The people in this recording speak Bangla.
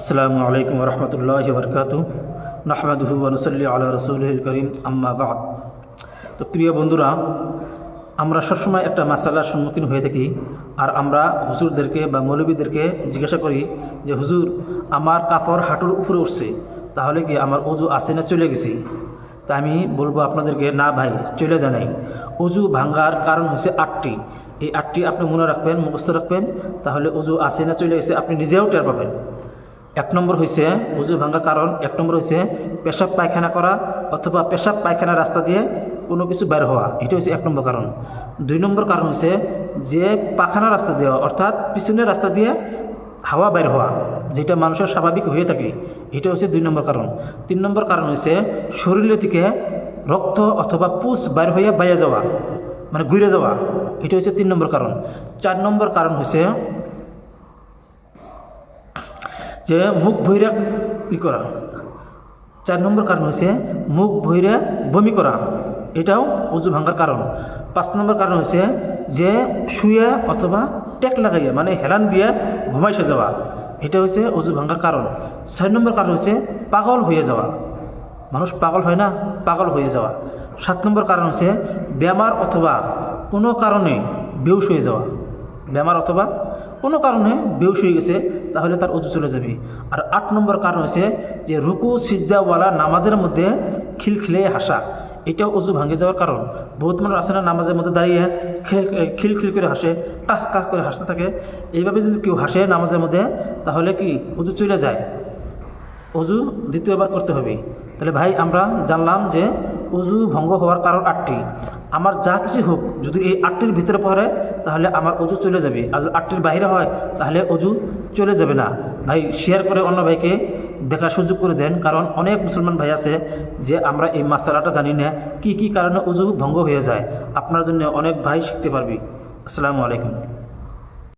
আসসালামু আলাইকুম রহমতুল্লাহ বরকাত নাহমাদুহু অনুসল্লি আল্লাহ রসুল করিম, আম্মা বাদ। তো প্রিয় বন্ধুরা, আমরা সবসময় একটা মাসালার সম্মুখীন হয়ে থাকি আর আমরা হুজুরদেরকে বা মৌলবীদেরকে জিজ্ঞাসা করি যে, হুজুর, আমার কাপড় হাঁটুর উপরে উঠছে, তাহলে কি আমার অজু আসে না চলে গেছি? তা আমি বলব আপনাদেরকে, না ভাই, চলে জানাই অজু ভাঙ্গার কারণ হচ্ছে আটটি। এই আটটি আপনি মনে রাখবেন, মুখস্থ রাখবেন, তাহলে অজু আসে না চলে গেছে, আপনি নিজেও টের পাবেন। এক নম্বর হয়েছে উজু ভাঙার কারণ, এক নম্বর হয়েছে পেশাব পায়খানা করা অথবা পেশাব পায়খানা রাস্তা দিয়ে কোনো কিছু বের হওয়া, এটা হচ্ছে এক নম্বর কারণ। দুই নম্বর কারণ হচ্ছে যে পাখানা রাস্তা দেওয়া অর্থাৎ পিছনের রাস্তা দিয়ে হাওয়া বের হওয়া, যেটা মানুষের স্বাভাবিক হয়ে থাকে, এটা হচ্ছে দুই নম্বর কারণ। তিন নম্বর কারণ হচ্ছে শরীরের থেকে রক্ত অথবা পুষ বাইর হয়ে বাইরে যাওয়া মানে ঘুরে যাওয়া, এটা হচ্ছে তিন নম্বর কারণ। চার নম্বর কারণ হচ্ছে যে মুখ ভৈরা ই করা। চার নম্বর কারণ হচ্ছে মুখ ভৈরে বমি করা। এটাও উজু ভাঙার কারণ। পাঁচ নম্বর কারণ হচ্ছে যে শুয়ে অথবা টেক লাগাইয়া মানে হেলান দিয়ে ঘুমাইসে যাওয়া। এটা হচ্ছে উজু ভাঙার কারণ। ছয় নম্বর কারণ হচ্ছে পাগল হয়ে যাওয়া। মানুষ পাগল হয় না, পাগল হয়ে যাওয়া। সাত নম্বর কারণ হচ্ছে বেমার অথবা কোনো কারণে বেউস হয়ে যাওয়া। বেমার অথবা কোনো কারণে বেউস হয়ে গেছে, তাহলে তার উজু চলে যাবে। আর আট নম্বর কারণ হচ্ছে যে রুকু, সিজদাওয়ালা নামাজের মধ্যে খিলখিলে হাসা। এটাও উজু ভাঙে যাওয়ার কারণ। বহুত মানুষ আছে না নামাজের মধ্যে দাঁড়িয়ে খিলখিল করে হাসে, কাহ কাহ করে হাসতে থাকে। এইভাবে যদি কেউ হাসে নামাজের মধ্যে, তাহলে কি উজু চলে যায়? অজু দ্বিতীয়বার করতে হবে। তাহলে ভাই, আমরা জানলাম যে অজু ভঙ্গ হওয়ার কারণ আটটি। আমার যা কিছু হোক, যদি এই আটটির ভিতরে পড়ে, তাহলে আমার অজু চলে যাবে। আর যদি আটটির বাইরে হয়, তাহলে অজু চলে যাবে না। ভাই শেয়ার করে অন্য ভাইকে দেখার সুযোগ করে দেন। কারণ অনেক মুসলমান ভাই আছে যে আমরা এই মাসালাটা জানি না, কি কি কারণে অজু ভঙ্গ হয়ে যায়। আপনার জন্য অনেক ভাই শিখতে পারবি। আসসালামু আলাইকুম।